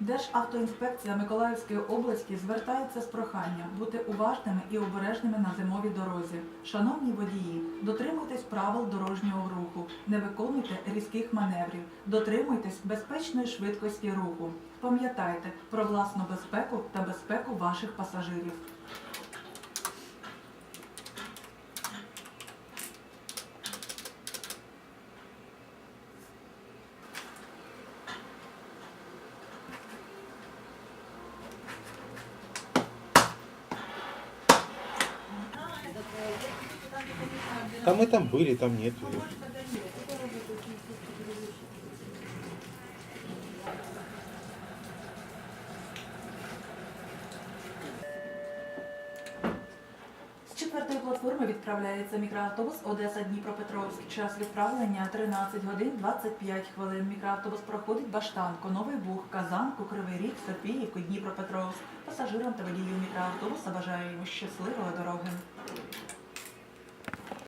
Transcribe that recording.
Державтоінспекція Миколаївської області звертається з проханням бути уважними і обережними на зимовій дорозі. Шановні водії, дотримуйтесь правил дорожнього руху, не виконуйте різких маневрів, дотримуйтесь безпечної швидкості руху. Пам'ятайте про власну безпеку та безпеку ваших пасажирів. Да мы там были, там нет. З четвертої платформи відправляється мікроавтобус Одеса Дніпропетровськ. Час відправлення 13 годин 25 хвилин. Мікроавтобус проходить Баштанку, Новий Буг, Казанку, Кривий Ріг, Софіївку, Дніпропетровськ. Пасажирам та водію мікроавтобуса бажаємо щасливої дороги.